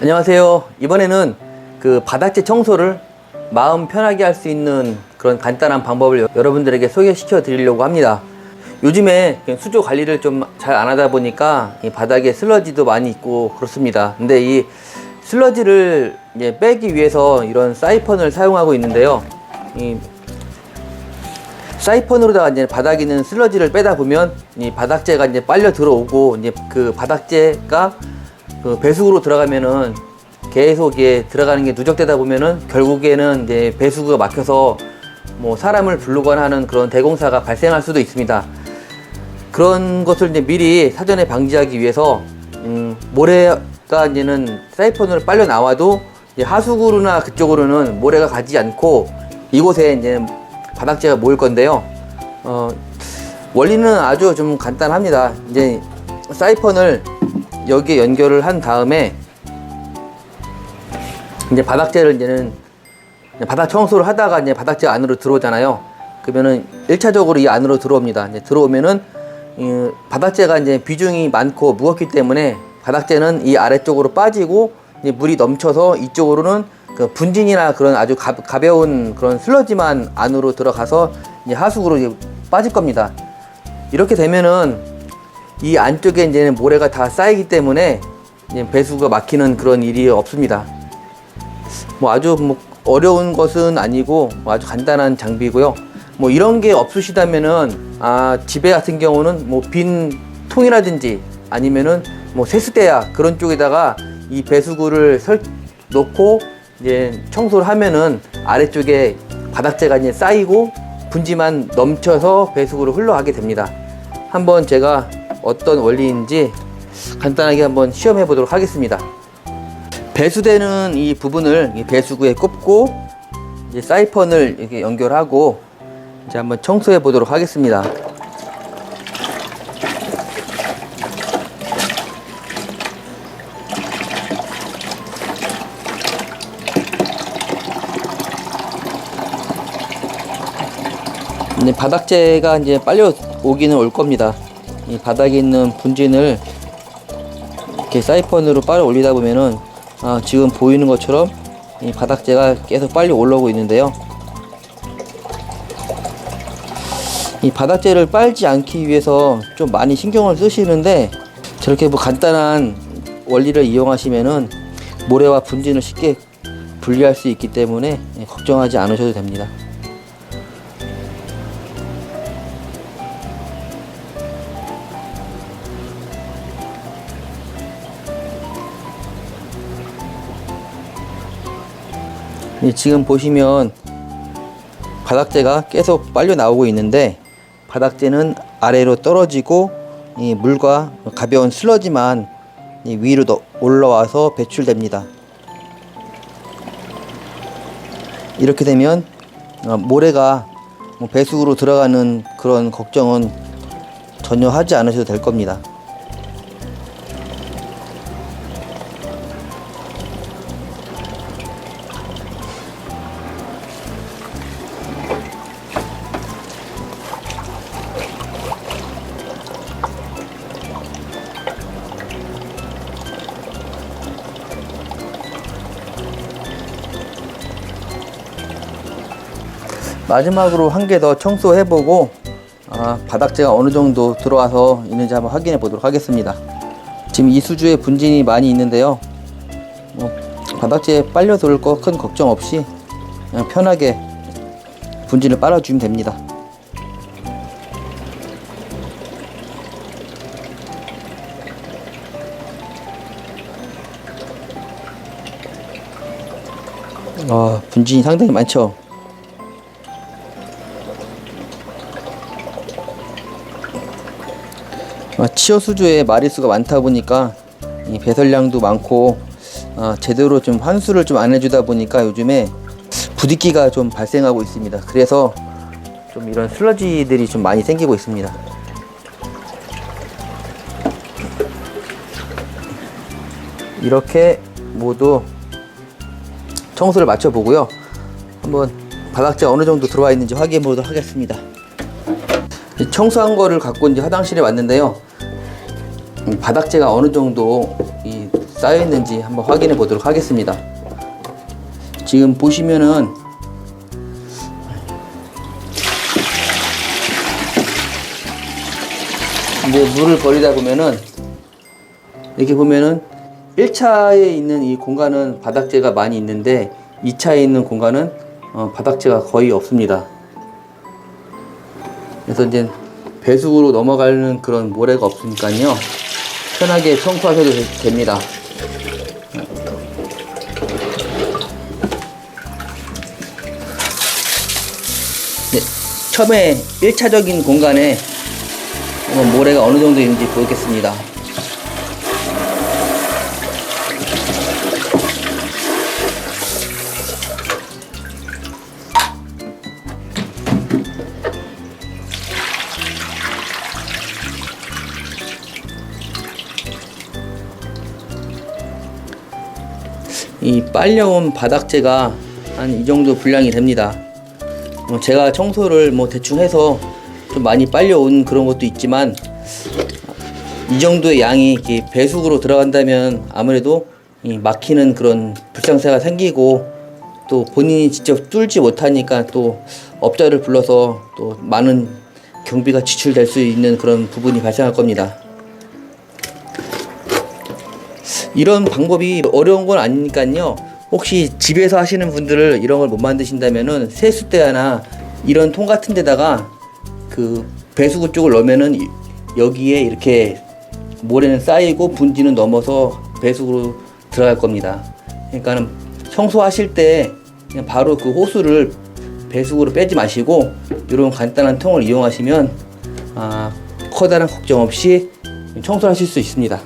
안녕하세요. 이번에는 그 바닥재 청소를 마음 편하게 할 수 있는 그런 간단한 방법을 여- 여러분들에게 소개시켜 드리려고 합니다. 요즘에 수조 관리를 좀 잘 안 하다 보니까 이 바닥에 슬러지도 많이 있고 그렇습니다. 근데 이 슬러지를 빼기 위해서 이런 사이펀을 사용하고 있는데요. 이 사이펀으로다가 이제 바닥에 있는 슬러지를 빼다 보면 이 바닥재가 이제 빨려 들어오고 이제 그 바닥재가 그 배수구로 들어가면은 계속 이게 들어가는 게 누적되다 보면은 결국에는 이제 배수구가 막혀서 뭐 사람을 부르거나 하는 그런 대공사가 발생할 수도 있습니다. 그런 것을 이제 미리 사전에 방지하기 위해서 음, 모래가 이제는 사이펀으로 빨려 나와도 하수구로나 그쪽으로는 모래가 가지 않고 이곳에 이제 바닥재가 모일 건데요. 어, 원리는 아주 좀 간단합니다. 이제 사이펀을 여기에 연결을 한 다음에 이제 바닥재를 이제는 바닥 청소를 하다가 이제 바닥재 안으로 들어오잖아요. 그러면은 1차적으로 이 안으로 들어옵니다. 이제 들어오면은 이 바닥재가 이제 비중이 많고 무겁기 때문에 바닥재는 이 아래쪽으로 빠지고 물이 넘쳐서 이쪽으로는 그 분진이나 그런 아주 가, 가벼운 그런 슬러지만 안으로 들어가서 이제 하수구로 이제 빠질 겁니다. 이렇게 되면은 이 안쪽에 이제 모래가 다 쌓이기 때문에 배수가 막히는 그런 일이 없습니다. 뭐 아주 뭐 어려운 것은 아니고 뭐 아주 간단한 장비고요. 뭐 이런 게 없으시다면은 아 집에 같은 경우는 뭐 빈 통이라든지 아니면은 뭐 세수대야 그런 쪽에다가 이 배수구를 설 놓고 이제 청소를 하면은 아래쪽에 바닥재가 이제 쌓이고 분지만 넘쳐서 배수구로 흘러가게 됩니다. 한번 제가 어떤 원리인지 간단하게 한번 시험해 보도록 하겠습니다. 배수되는 이 부분을 이 배수구에 꼽고 이제 사이펀을 이렇게 연결하고 이제 한번 청소해 보도록 하겠습니다. 이제 바닥재가 이제 빨려 오기는 올 겁니다. 이 바닥에 있는 분진을 이렇게 사이펀으로 빨아 올리다 보면은 아, 지금 보이는 것처럼 이 바닥재가 계속 빨리 올라오고 있는데요. 이 바닥재를 빨지 않기 위해서 좀 많이 신경을 쓰시는데 저렇게 뭐 간단한 원리를 이용하시면은 모래와 분진을 쉽게 분리할 수 있기 때문에 예, 걱정하지 않으셔도 됩니다. 지금 보시면 바닥재가 계속 빨려 나오고 있는데 바닥재는 아래로 떨어지고 이 물과 가벼운 슬러지만 이 위로 더 올라와서 배출됩니다. 이렇게 되면 어, 모래가 뭐 배수구로 들어가는 그런 걱정은 전혀 하지 않으셔도 될 겁니다. 마지막으로 한 개 더 청소해보고 아, 바닥재가 어느 정도 들어와서 있는지 한번 확인해 보도록 하겠습니다. 지금 이 수주에 분진이 많이 있는데요. 뭐, 바닥재에 빨려 들을 거큰 걱정 없이 그냥 편하게 분진을 빨아주면 됩니다. 아, 분진이 상당히 많죠. 아, 치어 수조에 마리수가 많다 보니까 이 배설량도 많고 아, 제대로 좀 환수를 좀 안 해주다 보니까 요즘에 부딪기가 좀 발생하고 있습니다. 그래서 좀 이런 슬러지들이 좀 많이 생기고 있습니다. 이렇게 모두 청소를 마쳐 보고요. 한번 바닥재 어느 정도 들어와 있는지 확인해 보도록 하겠습니다. 이 청소한 거를 갖고 이제 화장실에 왔는데요. 이 바닥재가 어느 정도 이 쌓여 있는지 한번 확인해 보도록 하겠습니다. 지금 보시면은 이제 물을 버리다 보면은 이렇게 보면은 1차에 있는 이 공간은 바닥재가 많이 있는데 2차에 있는 공간은 어, 바닥재가 거의 없습니다. 그래서 이제 배수구로 넘어가는 그런 모래가 없으니까요. 편하게 청소하셔도 되- 됩니다. 네, 처음에 1차적인 공간에 모래가 어느 정도 있는지 보겠습니다. 빨려온 바닥재가 한 이 정도 분량이 됩니다. 뭐 제가 청소를 뭐 대충 해서 좀 많이 빨려온 그런 것도 있지만 이 정도의 양이 배수구로 들어간다면 아무래도 이 막히는 그런 불상사가 생기고 또 본인이 직접 뚫지 못하니까 또 업자를 불러서 또 많은 경비가 지출될 수 있는 그런 부분이 발생할 겁니다. 이런 방법이 어려운 건 아니니까요. 혹시 집에서 하시는 분들을 이런 걸 못 만드신다면은 세숫대나 이런 통 같은 데다가 그 배수구 쪽을 넣으면은 이- 여기에 이렇게 모래는 쌓이고 분지는 넘어서 배수구로 들어갈 겁니다. 그러니까는 청소하실 때 그냥 바로 그 호수를 배수구로 빼지 마시고 이런 간단한 통을 이용하시면 아, 커다란 걱정 없이 청소하실 수 있습니다.